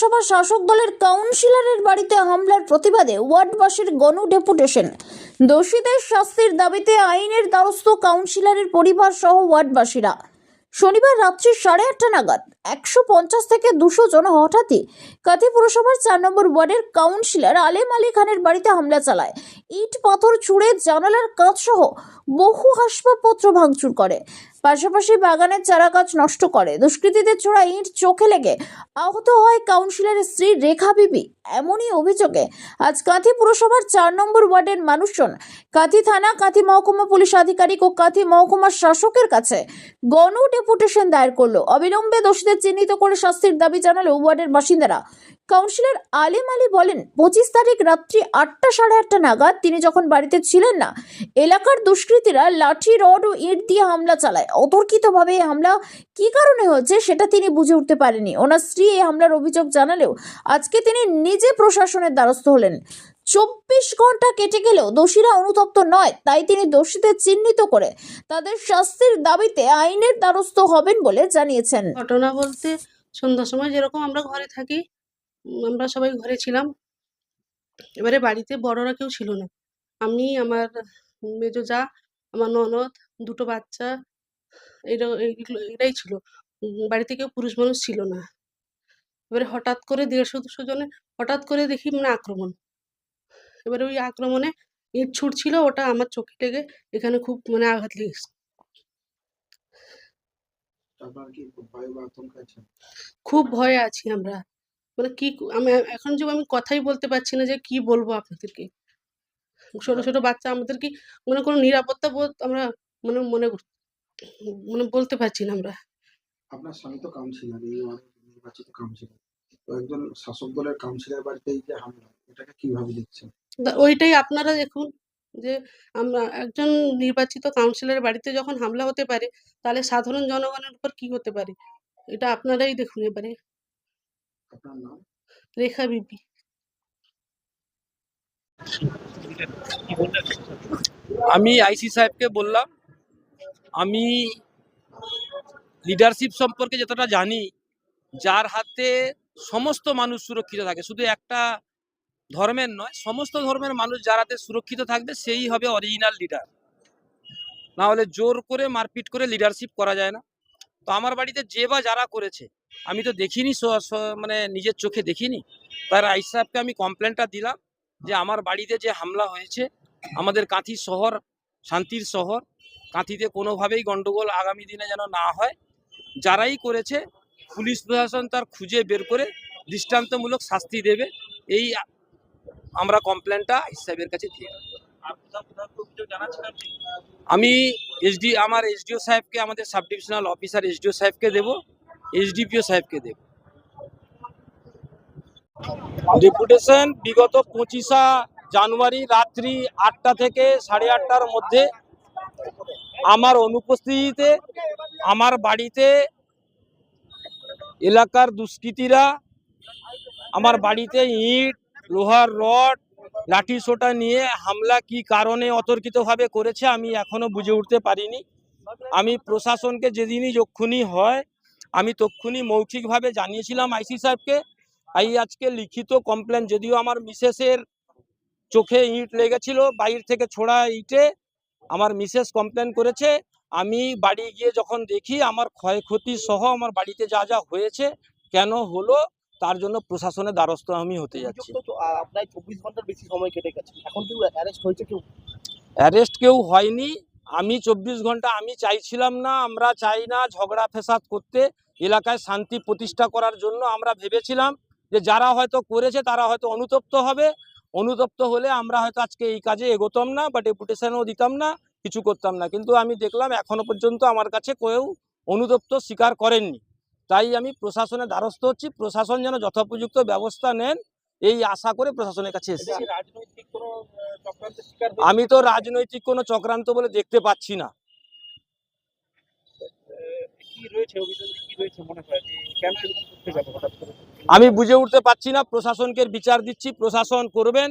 পুরসভার শাসক দলের কাউন্সিলরের বাড়িতে হামলার প্রতিবাদে ওয়ার্ডবাসীর গণ ডেপুটেশন। দোষীদের শাস্তির দাবিতে আইনের দ্বারস্থ কাউন্সিলরের পরিবার সহ ওয়ার্ডবাসীরা। শনিবার রাত্রি সাড়ে আটটা নাগাদ একশো পঞ্চাশ থেকে দুশো জন হঠাৎই কাথি পুরসভার চার নম্বর ওয়ার্ডের কাউন্সিলর আলেম আলী খানের বাড়িতে হামলা চালায়। ইট, পাথর ছুঁড়ে জানালার কাঁচ সহ বহু আসবাবপত্র ভাঙচুর করে। পাশাপাশি বাগানের চারা গাছ নষ্ট করে। দুষ্কৃতীদের ছোড়া ইট চোখে লেগে আহত হয় কাউন্সিলরের স্ত্রী রেখা বিবি। এমনই অভিযোগে আজ কাঁথি পুরসভার চার নম্বর ওয়ার্ডের মানুষজন কাঁথি থানা, কাঁথি মহকুমা পুলিশ আধিকারিক ও কাঁথি মহকুমার শাসকের কাছে গণ ডেপুটেশন দায়ের করল। অবিলম্বে দোষীদের চিহ্নিত করে শাস্তির দাবি জানালো ওয়ার্ডের বাসিন্দারা। কাউন্সিলর আলিম আলী বলেন, পঁচিশ তারিখ রাত্রি আটটা সাড়ে আটটা নাগাদ তিনি যখন বাড়িতে ছিলেন না, এলাকার দুষ্কৃতীরা লাঠি, রড ও ইট দিয়ে হামলা চালায়। অতর্কিতভাবে এই হামলা কী কারণে হচ্ছে সেটা তিনি বুঝে উঠতে পারেনি। ওনার স্ত্রী এই হামলার অভিযোগ জানালেও আজকে তিনি নিজে প্রশাসনের দ্বারস্থ হলেন। চব্বিশ ঘণ্টা কেটে গেলেও দোষীরা অনুতপ্ত নয়, তাই তিনি দোষীদের চিহ্নিত করে তাদের শাস্তির দাবিতে আইনের দ্বারস্থ হবেন বলে জানিয়েছেন। ঘটনা বলতে সন্ধ্যার সময় যেরকম আমরা ঘরে থাকি আমরা সবাই ঘরে ছিলাম। এবারে বাড়িতে বড়রা কেউ ছিল না। আমি, আমার মেজো যা, আমার ননদ, দুটো বাচ্চা এইগুলো এরাই ছিল। বাড়িতে কেউ পুরুষ মানুষ ছিল না। এবারে হঠাৎ করে দেড়শো দুশো জনে হঠাৎ করে দেখি মানে আক্রমণ। এবারে ওই আক্রমণে ইট ছুটছিল ওটা আমার চোখে লেগে এখানে খুব মানে আঘাত লেগেছে। খুব ভয়ে আছি আমরা। মানে কি আমি এখন যে আমি কথাই বলতে পারছি না যে কি বলব আপনাদেরকে। ছোট ছোট বাচ্চা আমাদের কি মানে কোনো নিরাপত্তা বোধ আমরা মানে মনে কর- মানে বলতে পারছি না আমরা। আপনার স্বামী তো কাউন্সিলর এই ওয়ার্ডের নির্বাচিত কাউন্সিলর তো একজন শাসক দলের কাউন্সিলর বাড়িতে এই যে হামলা এটাকে কীভাবে দেখছেন? ওইটাই আপনারা দেখুন যে আমরা একজন নির্বাচিত কাউন্সিলরের বাড়িতে যখন হামলা হতে পারে তাহলে সাধারণ জনগণের উপর কি হতে পারে? এটা আপনারাই দেখুন এবারে। আপনার নাম? রেখা বিবি। আমি আইসি সাহেবকে বললাম আমি লিডারশিপ সম্পর্কে যতটা জানি, যার হাতে সমস্ত মানুষ সুরক্ষিত থাকে। শুধু একটা ধর্মের নয়, সমস্ত ধর্মের মানুষ যার হাতে সুরক্ষিত থাকবে, সেই হবে অরিজিনাল লিডার না হলে জোর করে মারপিট করে লিডারশিপ করা যায় না। তো আমার বাড়িতে যে বা যারা করেছে, আমি তো দেখিনি মানে নিজের চোখে দেখিনি। তার আইসি সাহেবকে আমি কমপ্লেনটা দিলাম যে, আমার বাড়িতে যে হামলা হয়েছে, আমাদের কাঁথি শহর, শান্তির শহর কাঁথিতে কোনোভাবেই গন্ডগোল আগামী দিনে যেন না হয় যারাই করেছে পুলিশ প্রশাসন তার খুঁজে বের করে দৃষ্টান্তমূলক শাস্তি দেবে এই আমরা কমপ্লেনটা সাহেবের কাছে দিয়ে আমি এসডি আমার এসডিও সাহেবকে আমাদের সাব ডিভিশনাল অফিসার এসডিও সাহেবকে দেব এসডিপিও সাহেবকে দেব। ডেপুটেশন বিগত পঁচিশা জানুয়ারি রাত্রি আটটা থেকে সাড়ে আটটার মধ্যে আমার অনুপস্থিতিতে, আমার বাড়িতে এলাকার দুষ্কৃতীরা, আমার বাড়িতে ইট, লোহার রড, লাঠি সোটা নিয়ে হামলা কি কারণে অতর্কিতভাবে করেছে আমি এখনও বুঝে উঠতে পারিনি। আমি প্রশাসনকে যেদিনই যক্ষুনি হয়, আমি তক্ষুনি মৌখিকভাবে জানিয়েছিলাম আইসি সাহেবকে এই আজকে লিখিত কমপ্লেন যদিও আমার মিসেসের চোখে ইট লেগেছিল, বাইরে থেকে ছোড়া ইটে আমার মিসেস কমপ্লেন করেছে আমি বাড়ি গিয়ে যখন দেখি আমার ক্ষয়ক্ষতি সহ আমার বাড়িতে যা যা হয়েছে কেন হলো তার জন্য প্রশাসনের দ্বারস্থ আমি হতে যাচ্ছি। প্রায় চব্বিশ ঘণ্টার বেশি সময় কেটে গেছে। এখন কেউ অ্যারেস্ট হয়েছে কেউ? অ্যারেস্ট কেউ হয়নি। আমি চব্বিশ ঘণ্টা আমি চাইছিলাম না আমরা চাই না ঝগড়া ফেসাদ করতে এলাকায় শান্তি প্রতিষ্ঠা করার জন্য আমরা ভেবেছিলাম যে যারা হয়তো করেছে তারা হয়তো অনুতপ্ত হবে। অনুতপ্ত হলে আমরা হয়তো আজকে এই কাজে এগোতাম না বা ডেপুটেশনও দিতাম না কিছু করতাম না। কিন্তু আমি দেখলাম এখনও পর্যন্ত আমার কাছে কেউ অনুতপ্ত স্বীকার করেননি। তাই আমি প্রশাসনের দ্বারস্থ হচ্ছি। প্রশাসন যেন যথোপযুক্ত ব্যবস্থা নেন এই আশা করে প্রশাসনের কাছে এসেছি? আমি তো রাজনৈতিক কোনো চক্রান্ত বলে দেখতে পাচ্ছি না। রয়েছে অভিযোগে কি রয়েছে মনে হয়? কেন করতে গেল হঠাৎ করে? আমি বুঝে উঠতে পারছি না প্রশাসনকে বিচার দিচ্ছি প্রশাসন করবেন।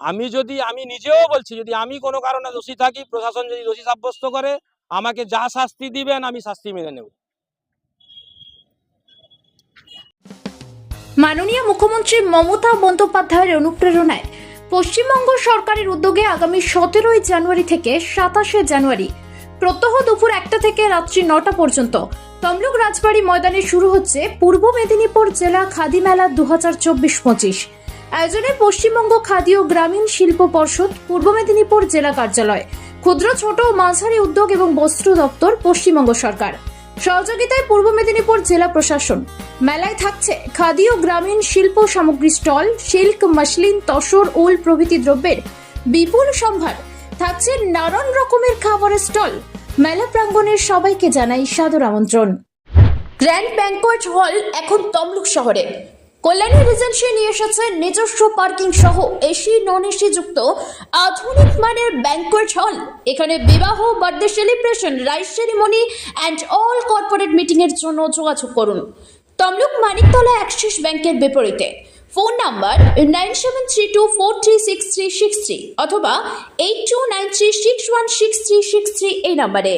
আমি যদি আমি নিজেও বলছি যদি আমি কোনো কারণে দোষী থাকি প্রশাসন যদি দোষী সাব্যস্ত করে আমাকে যা শাস্তি দিবেন আমি শাস্তি মেনে নেব। মাননীয় মুখ্যমন্ত্রী মমতা বন্দ্যোপাধ্যায়ের অনুপ্রেরণায় পশ্চিমবঙ্গ সরকারের উদ্যোগে আগামী সতেরোই জানুয়ারি থেকে সাতাশে জানুয়ারি প্রত্যহ দুপুর একটা থেকে রাত্রি নটা পর্যন্ত তমলুক রাজবাড়ী ময়দানে শুরু হচ্ছে পূর্ব মেদিনীপুর জেলা খাদি মেলা দু হাজার চব্বিশ পঁচিশ। আয়োজনে পশ্চিমবঙ্গ খাদি ও গ্রামীণ শিল্প পর্ষদ, পূর্ব মেদিনীপুর জেলা কার্যালয়, ক্ষুদ্র, ছোট ও মাঝারি উদ্যোগ এবং বস্ত্র দপ্তর, পশ্চিমবঙ্গ সরকার। সহযোগিতায় পূর্ব মেদিনীপুর জেলা প্রশাসন। মেলায় থাকছে খাদি ও গ্রামীণ শিল্প সামগ্রী স্টল, সিল্ক, মাসলিন, তসর, উল প্রভৃতি দ্রব্যের বিপুল সম্ভার। থাকছে নানান রকমের খাবারের স্টল। মেলা প্রাঙ্গণের সবাইকে জানাই সাদর আমন্ত্রণ। গ্র্যান্ড ব্যাংকোয়েট হল এখন তমলুক শহরে। কল্যাণী রিজেন্সি নিয়ে এসেছে নিজস্ব পার্কিং সহ এসি নন এসি যুক্ত আধুনিক মানের ব্যাংকোয়েট হল। এখানে বিবাহ, birthday celebration, rice ceremony and all corporate মিটিংয়ের জন্য যোগাযোগ করুন। তমলুক মানিকতলা অ্যাক্সিস ব্যাংকের বিপরীতে। Phone number nine seven three two four three six three six three অথবা eight two nine three six one six three six three এই নাম্বারে।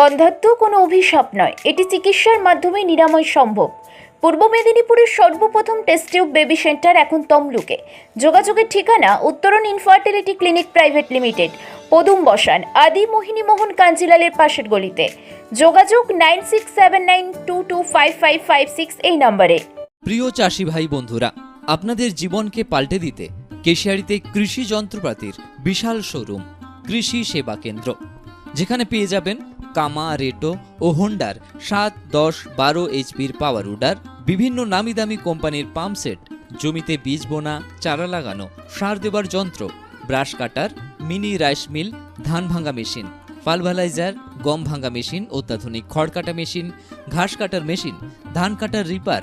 বন্ধাত্ম কোনো অভিশাপ নয়। এটি চিকিৎসার মাধ্যমে নিরাময় সম্ভব। পূর্ব মেদিনীপুরের সর্বপ্রথম টেস্ট টিউব বেবি সেন্টার এখন তমলুকে। যোগাযোগের ঠিকানা উত্তরণ ইনফার্টিলিটি ক্লিনিক প্রাইভেট লিমিটেড পদুম বসান, আদি মোহিনী মোহন কাঞ্জিলালের পাশের গলিতে। যোগাযোগ nine six seven nine two two five five five six এই নম্বরে। প্রিয় চাষি ভাই বন্ধুরা, আপনাদের জীবনকে পাল্টে দিতে কেশিয়ারিতে কৃষি যন্ত্রপাতির বিশাল শোরুম, কৃষি সেবা কেন্দ্র। যেখানে পেয়ে যাবেন কামা, রেটো ও হোন্ডার সাত, দশ, বারো এইচপির পাওয়ার উডার বিভিন্ন নামি দামি কোম্পানির পাম্প সেট, জমিতে বীজ বোনা, চারা লাগানো, সার দেবার যন্ত্র, brush cutter, mini rice mill, ধান ভাঙা মেশিন পালভালাইজার গম ভাঙা মেশিন, অত্যাধুনিক খড় কাটা মেশিন, ঘাস কাটার মেশিন, ধান কাটার রিপার